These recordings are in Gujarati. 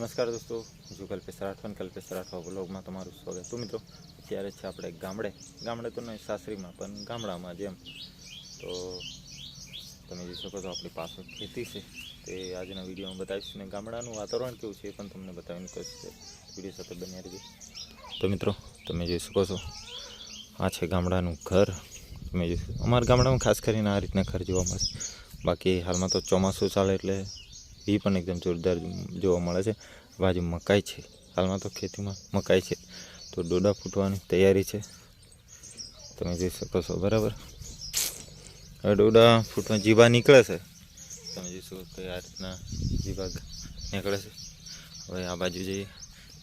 નમસ્કાર દોસ્તો જો કલ્પેશ રાઠવાન કલ્પેશ રાઠવા બ્લોગમાં તમારું સ્વાગત. તો મિત્રો, અત્યારે છે આપણે ગામડે. ગામડે તો નહીં, સાસરીમાં, પણ ગામડામાં જેમ તો તમે જોઈ શકો છો, આપણી પાછળ ખેતી છે. તે આજના વિડીયોમાં બતાવીશ ને ગામડાનું વાતાવરણ કેવું છે એ પણ તમને બતાવીને કહીશ વીડિયો સાથે બન્યા રહેજો. તો મિત્રો, તમે જોઈ શકો છો, આ છે ગામડાનું ઘર. તમે જોઈ અમારા ગામડામાં ખાસ કરીને આ રીતના ઘર જોવા મળશે બાકી હાલમાં તો ચોમાસું ચાલે એટલે એ પણ એકદમ જોરદાર જોવા મળે છે. બાજુ મકાઈ છે. હાલમાં તો ખેતીમાં મકાઈ છે. તો ડોડા ફૂટવાની તૈયારી છે. તમે જોઈ શકો છો, બરાબર? હવે ડોડા ફૂટવા જીવા નીકળે છે. તમે જોઈ શકો કે આ રીતના જીવા નીકળે છે. હવે આ બાજુ જઈએ.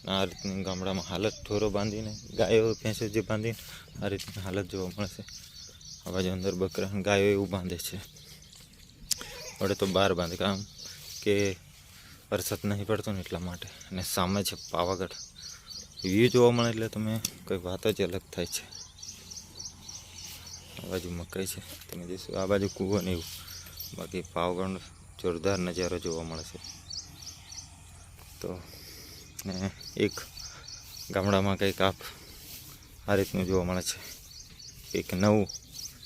આ રીતની ગામડામાં હાલત ઢોરો બાંધીને, ગાયો, ભેંસો જે બાંધીને, આ રીતની હાલત જોવા મળે છે. આ બાજુ અંદર બકરા ગાયો એવું બાંધે છે. વડે તો બહાર બાંધે કામ કે વરસાદ નહીં પડતો ને એટલા માટે. અને સામે છે પાવાગઢ. વ્યૂ જોવા મળે એટલે તમે કોઈ વાત જ અલગ થાય છે. આ બાજુ મકાઈ છે. તમે જોશો, આ બાજુ કૂવો ને એવું. બાકી પાવાગઢ જોરદાર નજારો જોવા મળે છે. તો, ને એક ગામડામાં કંઈક આપ આ રીતનું જોવા મળે છે. એક નવું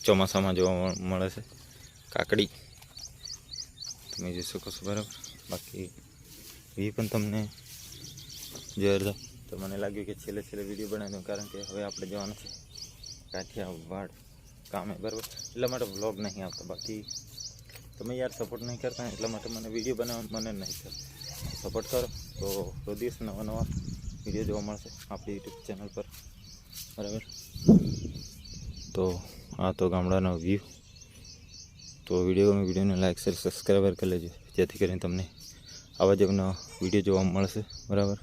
ચોમાસામાં જોવા મળે છે. કાકડી. તમે જોઈ શકો છો બરાબર બાકી એ પણ તમને જોરદાર તો મને લાગ્યું કે છેલ્લે છેલ્લે વીડિયો બનાવી દઉં કારણ કે હવે આપણે જવાનું છે કાઠિયાવાડ કામે બરાબર એટલા માટે વ્લોગ નહીં આવતા બાકી તમે યાર સપોર્ટ નહીં કરતા એટલા માટે મને વીડિયો બનાવવા મને નહીં કરતા સપોર્ટ કરો તો રોજ નવા નવા વીડિયો જોવા મળશે આપણી યુટ્યુબ ચેનલ પર બરાબર તો આ તો ગામડાનો વ્યૂ તો વીડિયો ગમે વિડીયોને લાઈક, શેર સબસ્ક્રાઈબર કરી લેજો. જેથી કરીને તમને આવા જ વીડિયો જોવા મળશે. બરાબર?